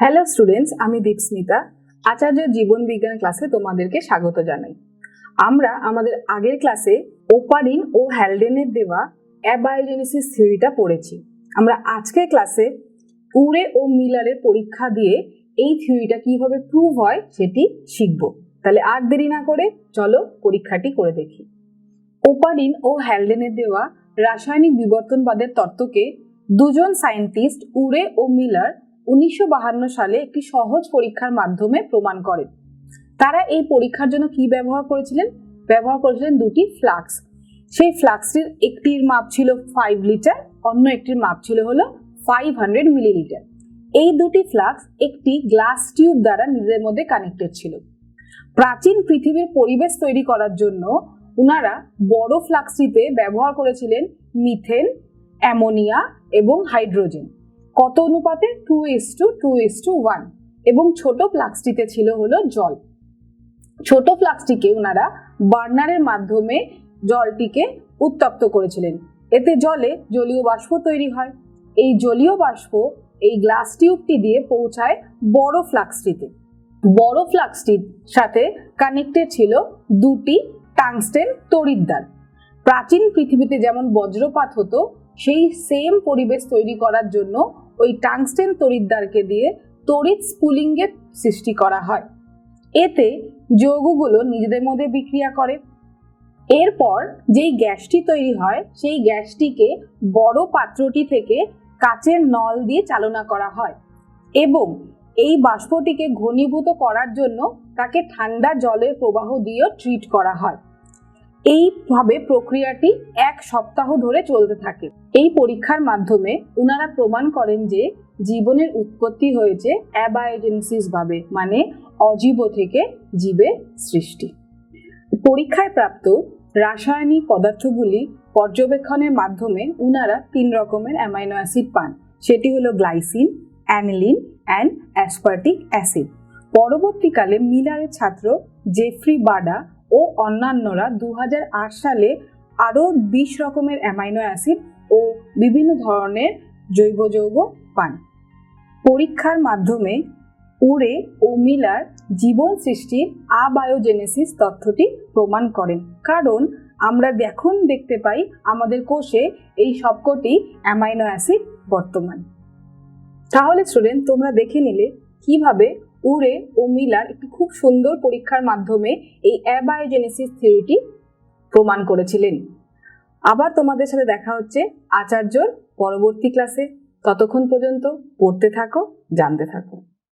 Hello students আমি দীপস্মিতা। আচার্য জীবন বিজ্ঞান ক্লাসে তোমাদেরকে স্বাগত জানাই। আমরা আমাদের আগের ক্লাসে ওপারিন ও হ্যালডেনের দেওয়া অ্যাবায়োজেনেসিস থিওরিটা পড়েছি। আমরা আজকের ক্লাসে উরে ও মিলারের পরীক্ষা দিয়ে এই থিওরিটা কীভাবে প্রুভ হয় সেটি শিখব। তাহলে আর দেরি না করে চলো পরীক্ষাটি করে দেখি। ওপারিন ও হ্যালডেনের দেওয়া রাসায়নিক বিবর্তনবাদের তত্ত্বকে দুজন সায়েন্টিস্ট উরে ও মিলার উনিশশো সালে একটি সহজ পরীক্ষার মাধ্যমে প্রমাণ করেন। তারা এই পরীক্ষার জন্য কি ব্যবহার করেছিলেন? ব্যবহার করেছিলেন দুটি ফ্লাক্স। সেই ফ্লাক্সটির একটির মাপ ছিল ফাইভ লিটার অন্য একটির মাপ ছিল হলো ফাইভ হান্ড্রেড মিলিলিটার এই দুটি ফ্লাক্স একটি গ্লাস টিউব দ্বারা নিজেদের মধ্যে কানেক্টেড ছিল। প্রাচীন পৃথিবীর পরিবেশ তৈরি করার জন্য ওনারা বড় ফ্লাক্সটিতে ব্যবহার করেছিলেন মিথেন অ্যামোনিয়া এবং হাইড্রোজেন কত অনুপাতে? Two is to two is to one এবং ছোট ফ্লাক্সটিতে ছিল হলো জল। ছোট ফ্লাক্সটিকে ওনারা বার্নারের মাধ্যমে জলটিকে উত্তপ্ত করেছিলেন। এতে জলে জলীয় বাষ্প তৈরি হয়। এই জলীয় বাষ্প এই গ্লাস টিউবটি দিয়ে পৌঁছায় বড় ফ্লাক্সটিতে। বড় ফ্লাক্সটির সাথে কানেক্টেড ছিল দুটি টাংস্টেন তড়িৎদ্বার। প্রাচীন পৃথিবীতে যেমন বজ্রপাত হতো, সেই সেম পরিবেশ তৈরি করার জন্য ওই টাংস্টেন তড়িৎদ্বারকে দিয়ে তড়িৎ স্পুলিংয়ের সৃষ্টি করা হয়। এতে যৌগগুলো নিজেদের মধ্যে বিক্রিয়া করে। এরপর যেই গ্যাসটি তৈরি হয়, সেই গ্যাসটিকে বড় পাত্রটি থেকে কাচের নল দিয়ে চালনা করা হয় এবং এই বাষ্পটিকে ঘনীভূত করার জন্য তাকে ঠান্ডা জলের প্রবাহ দিয়েও ট্রিট করা হয়। এইভাবে প্রক্রিয়াটি এক সপ্তাহ ধরে চলতে থাকে। এই পরীক্ষার মাধ্যমে উনারা প্রমাণ করেন যে জীবনের উৎপত্তি হয়েছে অ্যাবায়োজেন্সিস ভাবে মানে অজীব থেকে জীবের সৃষ্টি। পরীক্ষায় প্রাপ্ত রাসায়নিক পদার্থগুলি পর্যবেক্ষণের মাধ্যমে উনারা তিন রকমের অ্যামাইনো অ্যাসিড পান। সেটি হলো glycine, aniline and aspartic acid পরবর্তীকালে মিলারের ছাত্র জেফ্রি বাডা ও অন্যান্যরা দু হাজার আট সালে আরও বিশ রকমের অ্যামাইনো অ্যাসিড ও বিভিন্ন ধরনের জৈব যৌগ পান। পরীক্ষার মাধ্যমে উড়ে ও মিলার জীবন সৃষ্টির আবায়োজেনেসিস তথ্যটি প্রমাণ করেন। কারণ আমরা এখন দেখতে পাই আমাদের কোষে এই সবকটি অ্যামাইনো অ্যাসিড বর্তমান। তাহলে স্টুডেন্ট, তোমরা দেখে নিলে কীভাবে উড়ে ও মিলার একটি খুব সুন্দর পরীক্ষার মাধ্যমে এই অ্যাবায়োজেনেসিস থিওরিটি প্রমাণ করেছিলেন। আবার তোমাদের সাথে দেখা হচ্ছে আচার্যর পরবর্তী ক্লাসে ততক্ষণ পর্যন্ত পড়তে থাকো, জানতে থাকো।